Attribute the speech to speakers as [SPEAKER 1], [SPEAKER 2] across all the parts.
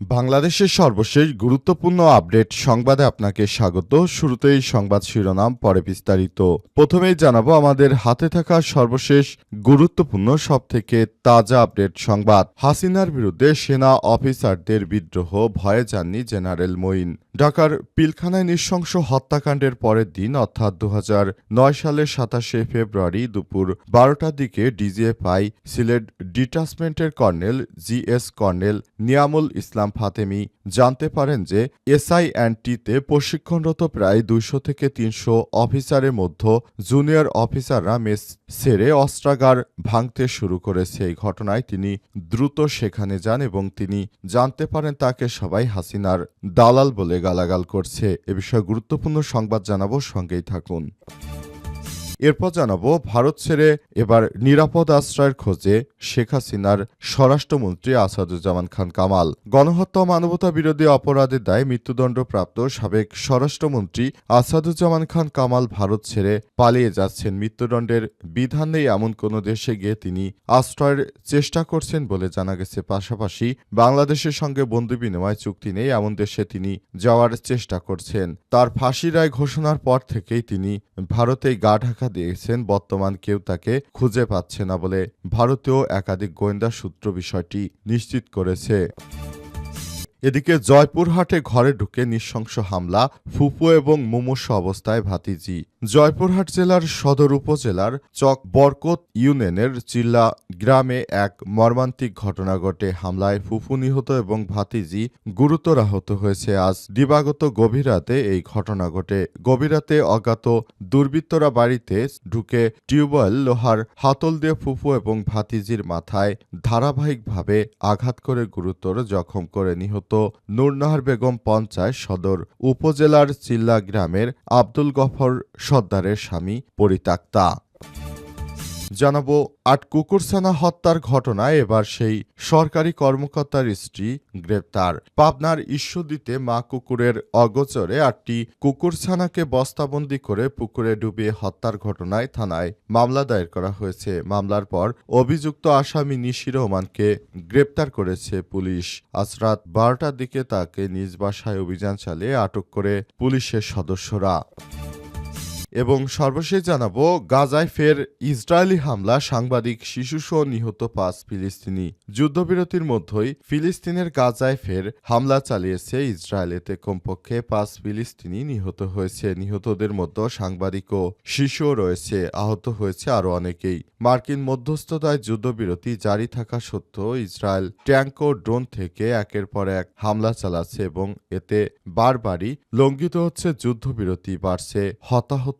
[SPEAKER 1] বাংলাদেশের সর্বশেষ গুরুত্বপূর্ণ আপডেট সংবাদে আপনাকে স্বাগত। শুরুতেই সংবাদ শিরোনাম, পরে বিস্তারিত। প্রথমেই জানাব, আমাদের হাতে থাকা সর্বশেষ গুরুত্বপূর্ণ, সবথেকে তাজা আপডেট সংবাদ। হাসিনার বিরুদ্ধে সেনা অফিসারদের বিদ্রোহ, ভয়ে যাননি জেনারেল মঈন। ঢাকার পিলখানায় নৃশংস হত্যাকাণ্ডের পরের দিন, অর্থাৎ দু নয় সালের সাতাশে ফেব্রুয়ারি দুপুর বারোটার দিকে DGFI Sylhet ডিটাচমেন্টের colonel, G S colonel Niamul Islam Fatemi জানতে পারেন যে এসআই এসআইএনটিতে প্রশিক্ষণরত প্রায় দুইশো থেকে তিনশো অফিসারের মধ্যে জুনিয়র অফিসাররা মেস ছেড়ে অস্ত্রাগার ভাঙতে শুরু করেছে। এই ঘটনায় তিনি দ্রুত সেখানে যান এবং তিনি জানতে পারেন তাকে সবাই হাসিনার দালাল বলে গালাগাল করছে। এ বিষয়ে গুরুত্বপূর্ণ সংবাদ জানাব, সঙ্গেই থাকুন। এরপর জানাব, ভারত ছেড়ে এবার নিরাপদ আশ্রয়ের খোঁজে শেখ হাসিনার স্বরাষ্ট্রমন্ত্রী আসাদুজ্জামান খান কামাল। গণহত্যা মানবতা বিরোধী অপরাধের দায়ে মৃত্যুদণ্ডপ্রাপ্ত সাবেক স্বরাষ্ট্রমন্ত্রী আসাদুজ্জামান খান কামাল ভারত ছেড়ে পালিয়ে যাচ্ছেন। মৃত্যুদণ্ডের বিধান নেই এমন কোনো দেশে গিয়ে তিনি আশ্রয়ের চেষ্টা করছেন বলে জানা গেছে। পাশাপাশি বাংলাদেশের সঙ্গে বন্ধু বিনিময় চুক্তি নেই এমন দেশে তিনি যাওয়ার চেষ্টা করছেন। তার ফাঁসি রায় ঘোষণার পর থেকেই তিনি ভারতে গা ঢাকা দিয়েছেন। বর্তমান কেউ তাকে খুঁজে পাচ্ছে না বলে ভারতীয় একাধিক গোয়েন্দা সূত্র বিষয়টি নিশ্চিত করেছে। এদিকে জয়পুরহাটে ঘরে ঢুকে নৃশংস হামলা ফুপু এবং মুমূর্ষ অবস্থায় ভাতিজি। জয়পুরহাট জেলার সদর উপজেলার চক বরকত ইউনিয়নের চিল্লা গ্রামে এক মর্মান্তিক ঘটনা ঘটে। হামলায় ফুফু নিহত এবং ভাতিজি গুরুতর আহত হয়েছে। আজ দিবাগত গভীর রাতে এই ঘটনা ঘটে। গভীর রাতে অজ্ঞাত দুর্বৃত্তরা বাড়িতে ঢুকে টিউবওয়েল, লোহার হাতল দিয়ে ফুফু এবং ভাতিজির মাথায় ধারাবাহিকভাবে আঘাত করে গুরুতর জখম করে নিহত নূরনাহার বেগম পঞ্চায়েত সদর উপজেলার চিল্লা গ্রামের আব্দুল গফর সর্দারের স্বামী পরিতাক্তা জানাব, আট কুকুরছানা হত্যার ঘটনায় এবার সেই সরকারি কর্মকর্তার স্ত্রী গ্রেপ্তার। পাবনার ঈশ্বরদীতে মা কুকুরের অগোচরে আটটি কুকুরছানাকে বস্তাবন্দি করে পুকুরে ডুবিয়ে হত্যার ঘটনায় থানায় মামলা দায়ের করা হয়েছে। মামলার পর অভিযুক্ত আসামি নিশি রহমানকে গ্রেপ্তার করেছে পুলিশ। আজ রাত বারোটার দিকে তাকে নিজ বাসায় অভিযান চালিয়ে আটক করে পুলিশের সদস্যরা। এবং সর্বশেষ জানাব, গাজায় ফের ইসরায়েলি হামলা, সাংবাদিক শিশুসহ নিহত পাঁচ ফিলিস্তিনি। যুদ্ধবিরতির মধ্যেই ফিলিস্তিনের গাজায় ফের হামলা চালিয়েছে ইসরায়েলেতে কমপক্ষে পাঁচ ফিলিস্তিনি নিহত হয়েছে। নিহতদের মধ্যে সাংবাদিক ও শিশুও রয়েছে, আহত হয়েছে আরও অনেকেই। মার্কিন মধ্যস্থতায় যুদ্ধবিরতি জারি থাকা সত্ত্বেও ইসরায়েল ট্যাঙ্ক ও ড্রোন থেকে একের পর এক হামলা চালাচ্ছে এবং এতে বারবারই লঙ্ঘিত হচ্ছে। যুদ্ধবিরতি বাড়ছে, হতাহত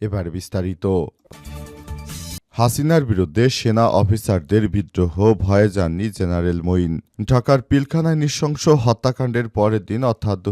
[SPEAKER 1] এবার বিস্তারিত। হাসিনার বিরুদ্ধে সেনা অফিসারদের বিদ্রোহ ভয়ে যাননি জেনারেল মঈন। ঢাকার পিলখানায় নৃশংস হত্যাকাণ্ডের পরের দিন, অর্থাৎ দু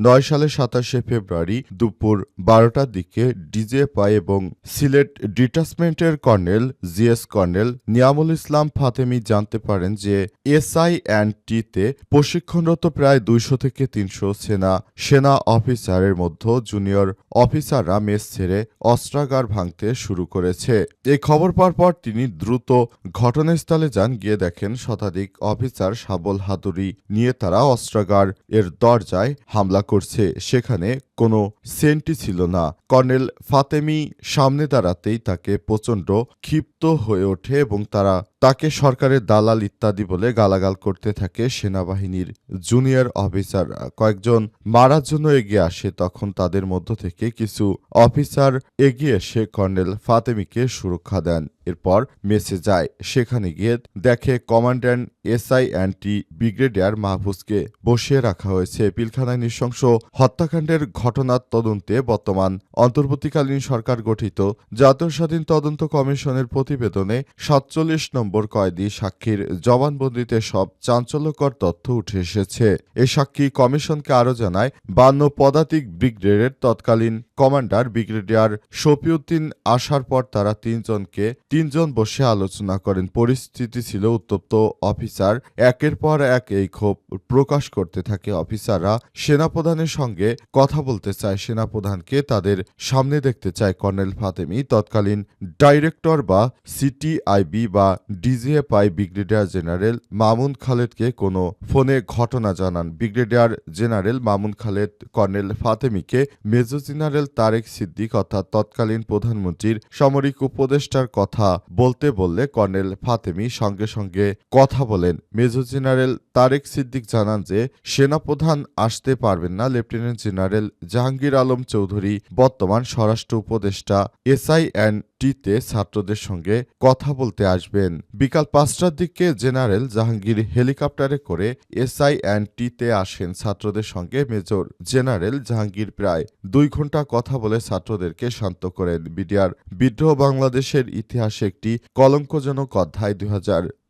[SPEAKER 1] নয় সালের সাতাশে ফেব্রুয়ারি দুপুর বারোটার দিকে ডিজেপাই এবং Sylhet ডিটাচমেন্টের colonel GS colonel Niamul Islam Fatemi জানতে পারেন যে এসআই অ্যান্ড টিতে প্রশিক্ষণরত প্রায় দুইশো থেকে তিনশো সেনা সেনা অফিসারের মধ্যে জুনিয়র অফিসাররা মেস ছেড়ে অস্ত্রাগার ভাঙতে শুরু করেছে। এই খবর পাওয়ার পর তিনি দ্রুত ঘটনাস্থলে যান, গিয়ে দেখেন শতাধিক অফিসার শাবল হাতুড়ি নিয়ে তারা অস্ত্রাগার এর দরজায় হামলা করছে। সেখানে কোনো সেন্টি ছিল না। কর্নেল ফাতেমি সামনে দাঁড়াতেই তাকে প্রচণ্ড ক্ষিপ্ত হয়ে ওঠে এবং তারা তাকে সরকারের দালাল ইত্যাদি বলে গালাগাল করতে থাকে সেনাবাহিনীর জুনিয়র অফিসার। কয়েকজন মারার জন্য এগিয়ে আসে, তখন তাদের মধ্য থেকে কিছু অফিসার এগিয়ে এসে কর্নেল ফাতেমিকে সুরক্ষা দেন। এরপর মেসে যায়। সেখানে গিয়ে দেখে কমান্ড্যান্ট এসআই অ্যান্টি ব্রিগেডিয়ার মাহফুজকে বসিয়ে রাখা হয়েছে। পিলখানায় নৃশংস হত্যাকাণ্ডের ঘটনার তদন্তে বর্তমান অন্তর্বর্তীকালীন সরকার গঠিত জাতীয় স্বাধীন তদন্ত কমিশনের প্রতিবেদনে সাতচল্লিশ নম্বর কয়েদি সাক্ষীর জবানবন্দিতে সব চাঞ্চল্যকর তথ্য উঠে এসেছে। এ সাক্ষী কমিশনকে আরও জানায়, বান্ন পদাতিক ব্রিগেডের তৎকালীন কমান্ডার ব্রিগেডিয়ার শফিউদ্দিন আসার পর তারা তিনজনকে তিনজন বসে আলোচনা করেন। পরিস্থিতি ছিল উত্তপ্ত। অফিসার একের পর এক এই ক্ষোভ প্রকাশ করতে থাকে। অফিসাররা সেনাপ্রধানের সঙ্গে কথা বলতে চায় সেনাপ্রধানকে, তাদের সামনে দেখতে চায় কর্নেল ফাতেমি। তৎকালীন ডাইরেক্টর বা সিটিআইবি বা ডিজিএফআই ব্রিগেডিয়ার জেনারেল মামুন খালেদকে কোনো ফোনে ঘটনা জানান। Brigadier general Mamun Khaled colonel ফাতেমিকে major general Tarek Siddique অর্থাৎ তৎকালীন প্রধানমন্ত্রীর সামরিক উপদেষ্টার কথা বলতে বললে কর্নেল ফাতেমি সঙ্গে সঙ্গে কথা বলেন। মেজর জেনারেল তারেক সিদ্দিক জানান যে, সেনাপ্রধান আসতে পারবেন না, লেফটেন্যান্ট জেনারেল জাহাঙ্গীর আলম চৌধুরী বর্তমান স্বরাষ্ট্র উপদেষ্টা এসআই অ্যান্ড টিতে ছাত্রদের সঙ্গে কথা বলতে আসবেন। বিকাল পাঁচটার দিকে জেনারেল জাহাঙ্গীর হেলিকপ্টারে করে এসআই অ্যান্ড টিতে আসেন ছাত্রদের সঙ্গে মেজর জেনারেল জাহাঙ্গীর। প্রায় দুই ঘণ্টা কথা বলে ছাত্রদেরকে শান্ত করেন। বিডিআর বিদ্রোহ বাংলাদেশের ইতিহাসে একটি কলঙ্কজনক অধ্যায় দুই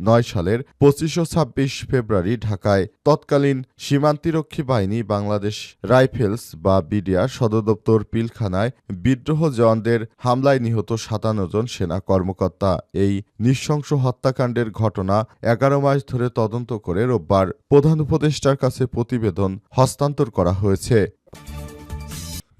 [SPEAKER 1] নয় সালের পঁচিশ ও ছাব্বিশ ফেব্রুয়ারি ঢাকায়। তৎকালীন সীমান্তিরক্ষী বাহিনী বাংলাদেশ রাইফেলস বা বিডিআর সদর দপ্তর পিলখানায় বিদ্রোহ জওয়ানদের হামলায় নিহত সাতান্ন জন সেনা কর্মকর্তা। এই নৃশংস হত্যাকাণ্ডের ঘটনা এগারো মাস ধরে তদন্ত করে রোববার প্রধান উপদেষ্টার কাছে প্রতিবেদন হস্তান্তর করা হয়েছে।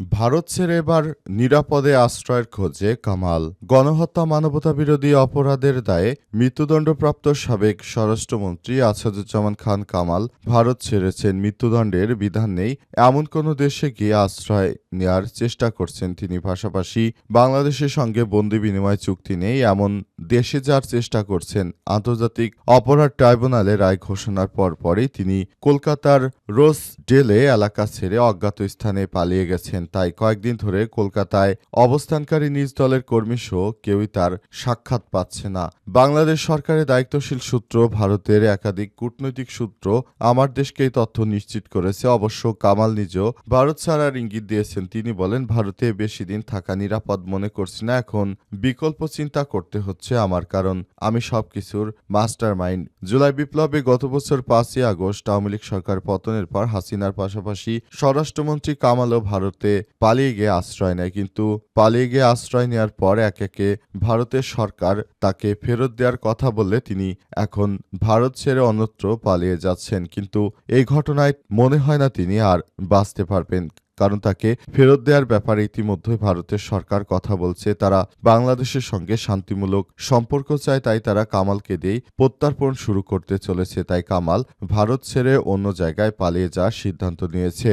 [SPEAKER 1] ভারত ছেড়ে এবার নিরাপদে আশ্রয়ের খোঁজে কামাল। গণহত্যা মানবতা বিরোধী অপরাধের দায়ে মৃত্যুদণ্ডপ্রাপ্ত সাবেক স্বরাষ্ট্রমন্ত্রী আসাদুজ্জামান খান কামাল ভারত ছেড়েছেন। মৃত্যুদণ্ডের বিধান নেই, এমন কোনো দেশে গিয়ে আশ্রয় নেয়ার চেষ্টা করছেন তিনি। পাশাপাশি বাংলাদেশের সঙ্গে বন্দি বিনিময় চুক্তি নেই, এমন দেশে যাওয়ার চেষ্টা করছেন। আন্তর্জাতিক অপরাধ ট্রাইব্যুনালে রায় ঘোষণার পর পরপরই তিনি কলকাতার রোজ ডেলে এলাকা ছেড়ে অজ্ঞাত স্থানে পালিয়ে গেছেন। তাই কয়েকদিন ধরে কলকাতায় অবস্থানকারী নিজ দলের কর্মীসহ কেউই তার সাক্ষাৎ পাচ্ছে না। বাংলাদেশ সরকারের দায়িত্বশীল সূত্র ভারতের একাধিক কূটনৈতিক সূত্র আমার দেশকে এই তথ্য নিশ্চিত করেছে। অবশ্য কামাল নিজেও ভারত ছাড়ার ইঙ্গিত দিয়েছেন। তিনি বলেন, ভারতে বেশি দিন থাকা নিরাপদ মনে করছি না। এখন বিকল্প চিন্তা করতে হচ্ছে আমার, কারণ আমি সবকিছুর মাস্টার মাইন্ড জুলাই বিপ্লবে গত বছর পাঁচই আগস্ট আওয়ামী লীগ সরকার পতনের পর হাসিনার পাশাপাশি স্বরাষ্ট্রমন্ত্রী কামালও ভারতে পালিয়ে গিয়ে আশ্রয় নেয়। কিন্তু পালিয়ে গিয়ে আশ্রয় নেওয়ার পর এক একে ভারতের সরকার তাকে ফেরত দেওয়ার কথা বললে তিনি এখন ভারত ছেড়ে অন্যত্র পালিয়ে যাচ্ছেন। কিন্তু এই ঘটনায় মনে হয় না তিনি আর বাঁচতে পারবেন। কারণ তাকে ফেরত দেওয়ার ব্যাপারে ইতিমধ্যে ভারতের সরকার কথা বলছে। তারা বাংলাদেশের সঙ্গে শান্তিমূলক সম্পর্ক চায়, তাই তারা কামালকে দিয়েই প্রত্যার্পণ শুরু করতে চলেছে। তাই কামাল ভারত ছেড়ে অন্য জায়গায় পালিয়ে যাওয়ার সিদ্ধান্ত নিয়েছে।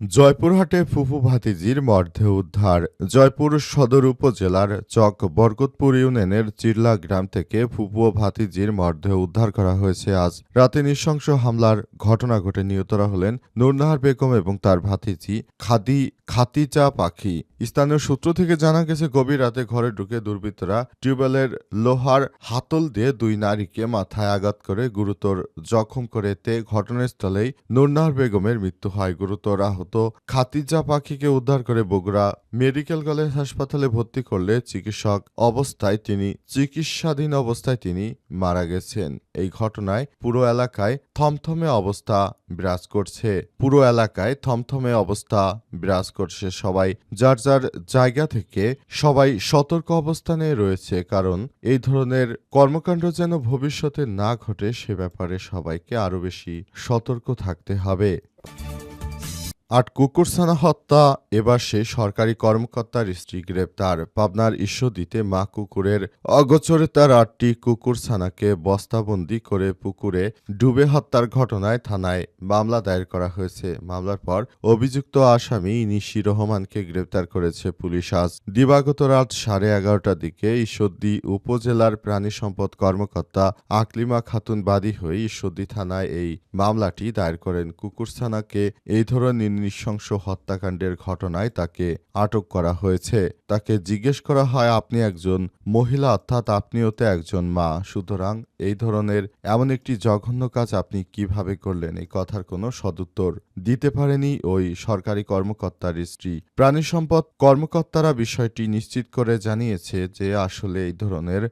[SPEAKER 1] জয়পুরহাটে ফুফু ভাতিজির মর্ধে উদ্ধার। জয়পুর সদর উপজেলার চক বরকতপুর ইউনিয়নের চিরলা গ্রাম থেকে ফুফু ও ভাতিজির মর্ধে উদ্ধার করা হয়েছে আজ। রাতে নৃশংস হামলার ঘটনা ঘটে নিহতরা হলেন নুরনাহার বেগম এবং তার ভাতিজি খাদি খাতিচা পাখি। স্থানীয় সূত্র থেকে জানা গেছে, গভীর রাতে ঘরে ঢুকে দুর্বৃত্তরা টিউবওয়েলের লোহার হাতল দিয়ে দুই নারীকে মাথায় আঘাত করে গুরুতর জখম করে। তে ঘটনাস্থলেই নুরনাহার বেগমের মৃত্যু হয়। গুরুতর আহত খাতিজা পাখিকে উদ্ধার করে বগুড়া মেডিকেল কলেজ হাসপাতালে ভর্তি করলে চিকিৎসক অবস্থায় তিনি, চিকিৎসাধীন অবস্থায় তিনি মারা গেছেন। এই ঘটনায় পুরো এলাকায় থমথমে অবস্থা বিরাজ করছে। পুরো এলাকায় থমথমে অবস্থা বিরাজ করছে সবাই। যার যার জায়গা থেকে সবাই সতর্ক অবস্থানে রয়েছে, কারণ এই ধরনের কর্মকাণ্ড যেন ভবিষ্যতে না ঘটে, সে ব্যাপারে সবাইকে আরও বেশি সতর্ক থাকতে হবে। আট কুকুরছানা হত্যা, এবার সে সরকারি কর্মকর্তার স্ত্রী গ্রেপ্তার। পাবনার ঈশ্বরদীতে মা কুকুরের অগোচরে তার আটটি কুকুরছানাকে বস্তাবন্দি করে পুকুরে ডুবে হত্যার ঘটনায় থানায় মামলা দায়ের করা হয়েছে। মামলার পর অভিযুক্ত আসামি নিশি রহমানকে গ্রেপ্তার করেছে পুলিশ। আজ দিবাগত রাত সাড়ে এগারোটার দিকে ঈশ্বরদী উপজেলার প্রাণী সম্পদ কর্মকর্তা আকলিমা খাতুন বাদী হয়ে ঈশ্বরদী থানায় এই মামলাটি দায়ের করেন। কুকুরছানাকে এই ধরনের নৃশংস হত্যাকাণ্ডের ঘটনায় তাকে আটক করা হয়েছে। তাকে জিজ্ঞেস করা হয়, আপনি একজন মহিলা, অর্থাৎ আপনিও তো একজন মা। সুতরাং এই ধরনের এমন একটি জঘন্য কাজ আপনি কীভাবে করলেন? এই কথার কোনো সদুত্তর দিতে পারেনি ওই সরকারি কর্মকর্তার স্ত্রী। প্রাণী সম্পদ কর্মকর্তারা বিষয়টি নিশ্চিত করে জানিয়েছে যে আসলে এই ধরনের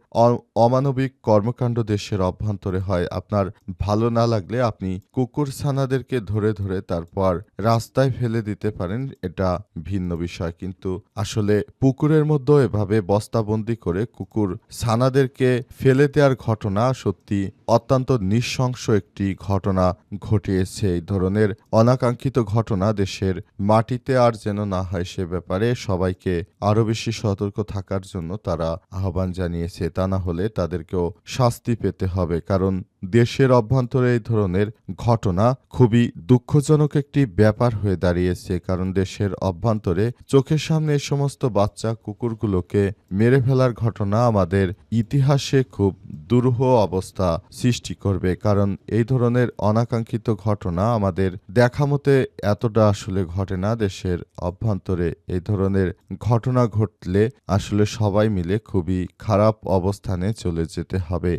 [SPEAKER 1] অমানবিক কর্মকাণ্ড দেশের অভ্যন্তরে হয়। আপনার ভালো না লাগলে আপনি কুকুর ছানাদেরকে ধরে ধরে তারপর রাস্তায় ফেলে দিতে পারেন, এটা ভিন্ন বিষয়। কিন্তু আসলে পুকুরের মধ্যে এভাবে বস্তাবন্দি করে কুকুর ছানাদেরকে ফেলে দেওয়ার ঘটনা সত্যি অত্যন্ত নৃশংস একটি ঘটনা ঘটিয়েছে। এই ধরনের অনাকাঙ্ক্ষিত ঘটনা দেশের মাটিতে আর যেন না হয় সে ব্যাপারে সবাইকে আরও বেশি সতর্ক থাকার জন্য তারা আহ্বান জানিয়েছে। তা না হলে তাদেরকেও শাস্তি পেতে হবে। কারণ দেশের অভ্যন্তরে এই ধরনের ঘটনা খুবই দুঃখজনক একটি ব্যাপার হয়ে দাঁড়িয়েছে, কারণ দেশের অভ্যন্তরে চোখের সামনে এই সমস্ত বাচ্চা কুকুরগুলোকে মেরে ফেলার ঘটনা আমাদের ইতিহাসে খুব দুরূহ অবস্থা সৃষ্টি করবে, কারণ এই ধরনের অনাকাঙ্ক্ষিত ঘটনা আমাদের দেখা মতে এতটা আসলে ঘটে না। দেশের অভ্যন্তরে এই ধরনের ঘটনা ঘটলে আসলে সবাই মিলে খুবই খারাপ অবস্থানে চলে যেতে হবে।